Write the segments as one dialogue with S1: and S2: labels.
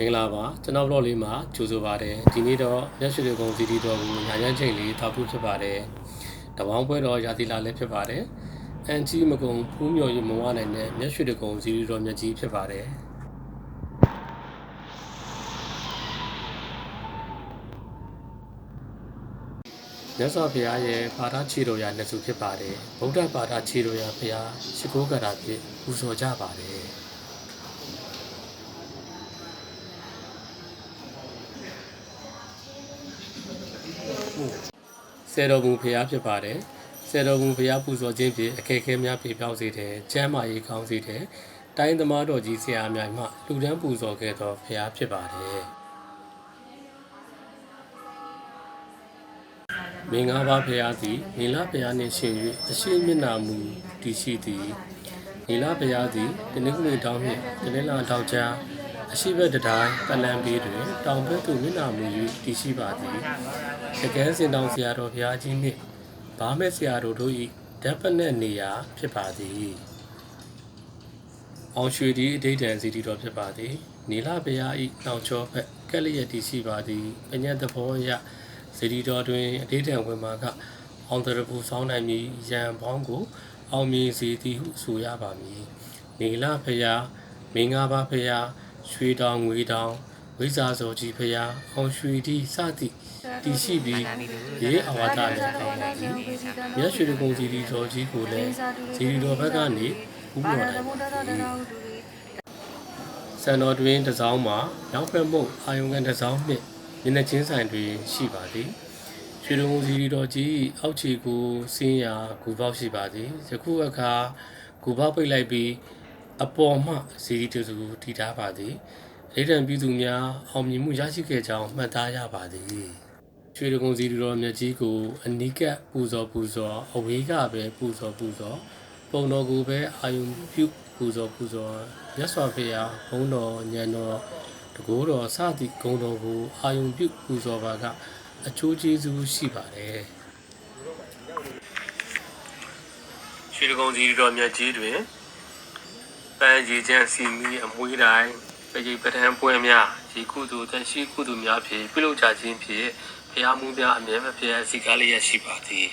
S1: မင်္ဂလာပါကျွန်တော် vlog လေးမှာကြိုဆိုပါတယ်ဒီနေ့တော့ရက်ရွှေကုံစီတီတော်ကိုညာရမ်းချိန်လေးတောက်ဖို့ဖြစ်ပါတယ်တပေါင်းပွဲတော်ရာသီလာလည်းဖြစ်ပါတယ်အန်ကြီးမကုံဖူးမြော်ရမဝနိုင်တဲ့ရက်ရွှေကုံစီတီတော်မြတ်ကြီးဖြစ်ပါတယ်မြတ်စွာဘုရားရဲ့ဘာသာခြေတော်ရာနှစ်စုဖြစ်ပါတယ်ဗုဒ္ဓဘာသာခြေတော်ရာဘုရားရှိခိုးကရာဖြင့်ပူဇော်ကြပါတယ် ဆယ်တော်ဘုံဖရားဖြစ်ပါတယ်ဆယ်တော်ဘုံဖရားပူဇော်ခြင်းဖြင့်အခက်အခဲများပြေပြောင်းစေတယ်ကျမ်းမာရေးကောင်းစေတယ်တိုင်းသမားတော်ကြီးဆရာများမှလူတန်းပူဇော်ခဲ့သောဖရားဖြစ်ပါတယ်မင်္ဂလာပါဖရားသည်နီလာဖရားနှင့်ရှင်၍အရှိမျက်နာမူတည်ရှိသည်နီလာဖရားသည်တနင်္ဂနွေတောင်းနှင့်တနင်္လာတောက်ကြား အရှိဘက်တတိုင်းပလံပေးတွင်တောင်ဘက်သို့မျက်နာမူ၍တည်ရှိပါသည်တကယ်စင်တောင်ဆရာတော်ဘုရားကြီးနှင့်ဗာမဲ့ဆရာတော်တို့၏ဓာတ်ပနက်နေရာဖြစ်ပါသည်အောင်ရွှေဒီအဋိဌံစီတီတော်ဖြစ်ပါသည်နီလာဘုရား၏နောက်ကျောဘက်ကက်လျက်တည်ရှိပါသည်ပညာသဘောအရစီတီတော်တွင်အဋိဌံဝင်မှာကအောင်တရပူဆောင်းနိုင်မည်ရန်ပေါင်းကို အောင်မြင်စေသည်ဟုဆိုရပါမည်နီလာဘုရားမင်္ဂပါဘုရား ရွှေတောင်ငွေတောင်ဝိဇာစောကြီးဘုရားအောင်ရွှေဒီစသည့်တည်ရှိပြီးရေးအဝါဒလည်းကောင်းပါသည်။ရရွှေတကုံစီဒီတော်ကြီးကိုလည်းစီဒီတော်ဘက်ကနေဥပဒေနိုင်ပါသည်။စံတော်တွင်တစ်စောင်းမှာနောက်ဖက်မှုအာယုံကန်တစ်စောင်းနှင့်မျက်နှာချင်းဆိုင်တွင်ရှိပါသည်။ရွှေတကုံစီဒီတော်ကြီးအောက်ခြေကိုစင်းရာဂူပေါက်ရှိပါသည်။ယခုအခါဂူပေါက်ပိတ်လိုက်ပြီး အပေါ်မှစီဒီတူစုတည်ထားပါသည်။ဒေသံပြည်သူများအောင်မြင်မှုရရှိခဲ့ကြောင်းမှတ်သားရပါသည်။ရွှေတကုံစီတော်မြတ်ကြီးကိုအနိကပူဇော်ပူဇော်အဝေးကပဲပူဇော်ပူဇော်ပုံတော်ကိုပဲအာယုံပြုပူဇော်ပူဇော်မြတ်စွာဘုရားဘုန်းတော်ညံတော်တကိုးတော်စသည့်ဂုဏ်တော်ကိုအာယုံပြုပူဇော်ပါကအကျိုးကျေးဇူးရှိပါတယ်ရွှေတကုံစီတော်မြတ်ကြီးတွင် ပန်းကြီးချမ်းစီမီအမွေးတိုင်းပရိပဒံပွဲများရေကုသိုလ်တန်ရှိကုသိုလ်များဖြင့်ပြုလုပ်ကြခြင်းဖြင့်ဘုရားမူများအမြဲမပြတ်စီကားလျက်ရှိပါသည်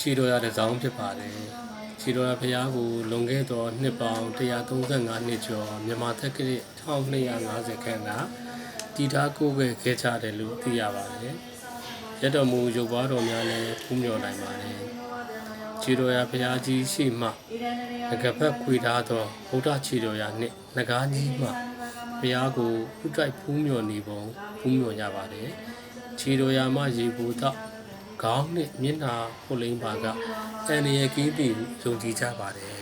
S1: ခြေတော်ရတဲ့ဇောင်းဖြစ်ပါတယ် ခြေတော်ရဘုရားကိုလွန်ခဲ့သောနှစ်ပေါင်း135နှစ်ကျော်မြန်မာသက္ကရာ1250ခန့်ကတည်ထားကိုယ်ခဲ့ခဲ့ကြတယ်လို့သိရပါတယ်ရတ္တမူရုပ်ပွားတော်များလည်းဖူးမြော်နိုင်ပါတယ်ခြေတော်ရဘုရားကြီးရှိမှငကဖက်ခွေထားသောဗုဒ္ဓခြေတော်ရနှင့်ငကားကြီးမှဘုရားကိုဥတိုက်ဖူးမြော်နေပုံဖူးမြော်ရပါတယ်ခြေတော်ရမှရေပူတော့ ခေါင်းနှင့်မျက်နှာဖုတ်လိမ့်ပါကအန်ရကင်းတည်ယုံကြည်ကြပါတယ်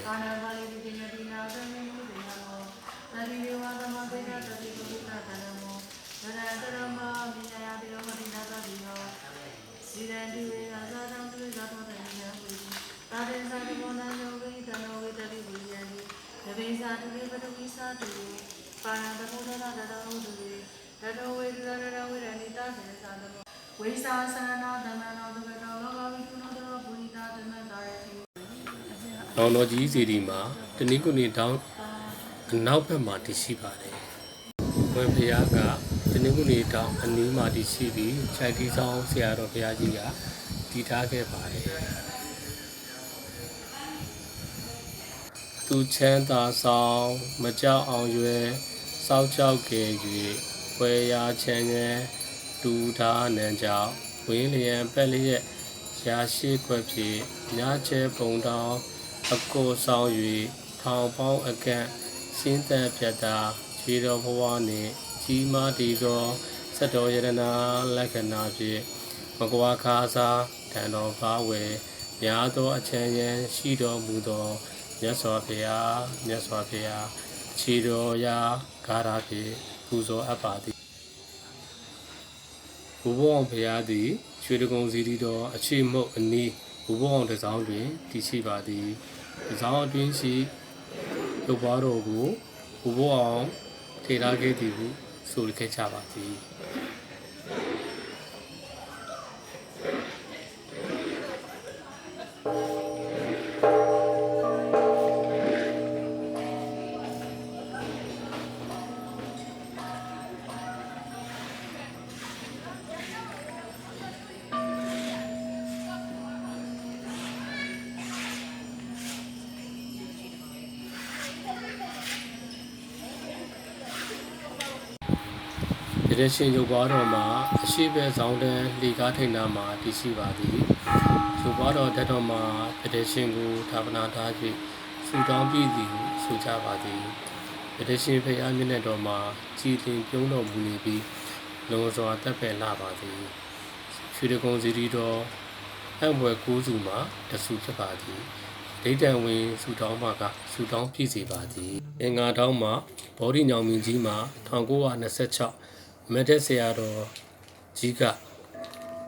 S2: စီရန်ဒီဝေသာသာတံသူသာသောတံယံဝေတာတေသာတမောနံယောဂိတနောဝေတတိဝိယံဒီတပိသာတုဝေပတဝိသာတုပါရံတဘောဒနာတတောတုဝေတတောဝေဒရရဝေရဏိတသေသာတမော ဝိသာသနာသမနောတကတောလောကဝိတုနောတောပုရိသတမတာယတိ။
S1: နောင်တော်ကြီးစီဒီမှာတနည်းကိုနေတောင်းအနောက်ဘက်မှာတည်ရှိပါတယ်။ဝင်းဖရားကတနည်းကိုနေတောင်းအနီးမှာတည်ရှိပြီးခြိုက်တီးဆောင်ဆရာတော်ဘုရားကြီးကတည်ထားခဲ့ပါတယ်။သူချမ်းသာဆောင်မကြောက်အောင်ရွယ်စောက်ကြောက်ကြ၍ဝယ်ရာချမ်းင ယ်တူထားနံကြောင့်ဝင်းလျံပက်လျက်ရာရှိခွက်ဖြင့်ညချဲပုံတောင်းအကိုဆောင်၍ထောင်ပေါင်းအကန့်ရှင်းသက်ပြတ်တာခြေတော်ဘဝနှင့်ကြီးမားတည်သောစက်တော်ယရနာလက္ခဏာဖြင့်မကွာခါစားတန်တော်ဘာဝယ်များသောအချမ်းရန်ရှိတော်မူသောမြတ်စွာဘုရားမြတ်စွာဘုရားခြေတော်ရာဂါရာဖြင့်ပူဇော်အပ်ပါသည် ဘုဘောအောင်ဘုရားသည်ရွှေတကုံစီတီတော်အခြေမုတ်အနီးဘုဘောအောင်တစ်စောင်းတွင်တည်ရှိပါသည်ဒီဆောင်အတွင်းရှိရုပ်ပွားတော်ကိုဘူဘောအောင်ထေထားခဲ့သည်ဟုဆိုခဲ့ကြပါသည် တရရှင်ရုပ်ပွားတော်မှာအရှိဘဲဆောင်တဲ့လေကားထိန်နာမှာတည်ရှိပါသည်ရုပ်ပွားတော်တက်တော်မှာတရရှင်ကိုဌာပနာထား၍ဆူတောင်းပြီးသည်ဟုဆိုကြပါသည်တရရှင်ဖရာမျက်နှာတော်မှာကြည်လင်ပြုံးတော်မူနေပြီးလုံစွာတက်ပယ်လာပါသည်ရွှေတကုံစီရီတော်အံ့ဘွယ်ကိုးစုမှာတဆူဖြစ်ပါသည်ဒိဋ္ဌံဝင်ဆူတောင်းမှာကဆူတောင်းပြည့်စေပါသည်အင်္ဂါတောင်းမှာဘောဓိညောင်မြင့်ကြီးမှာ1926 မက်တက်ဆရာတော်ကြီးက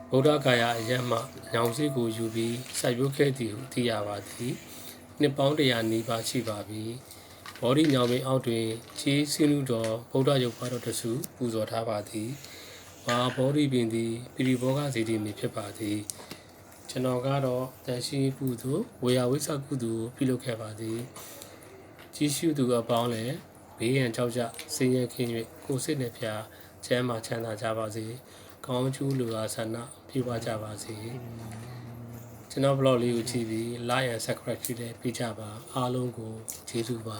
S1: ဗုဒ္ဓဂါယာအရက်မှညောင်စီကိုယူပြီးစိုက်ပျိုးခဲ့သည်ဟုသိရပါသည်နှစ်ပေါင်းတရာနီးပါးရှိပါပြီဘောဓိညောင်မြင့်အောက်တွင်ကြီးစင်းလူတော်ဗုဒ္ဓရုပ်ပါတော်တဆူပူဇော်ထားပါသည်မာဘောဓိပင်သည်ပိရိဘောဂစီတီမီဖြစ်ပါသည်ကျွန်တော်ကတော့တန်ရှိကုသိုလ်ဝေယဝိသကုသိုလ်ပြုလုပ်ခဲ့ပါသည်ကြီးစုသူအပေါင်းလည်းဘေးရန်ကြောက်ကြဆင်းရဲခင်း၍ကိုယ်စိတ်နှဖျား ချမ်းသာချမ်းသာကြပါစေကောင်းကျိုးလူအားဆန္ဒပြေပါကြပါစေကျွန်တော် blog လေးကိုကြည့်ပြီး like and subscribe ဖြစ်တဲ့ပြကြပါအားလုံးကိုကျေးဇူးပါ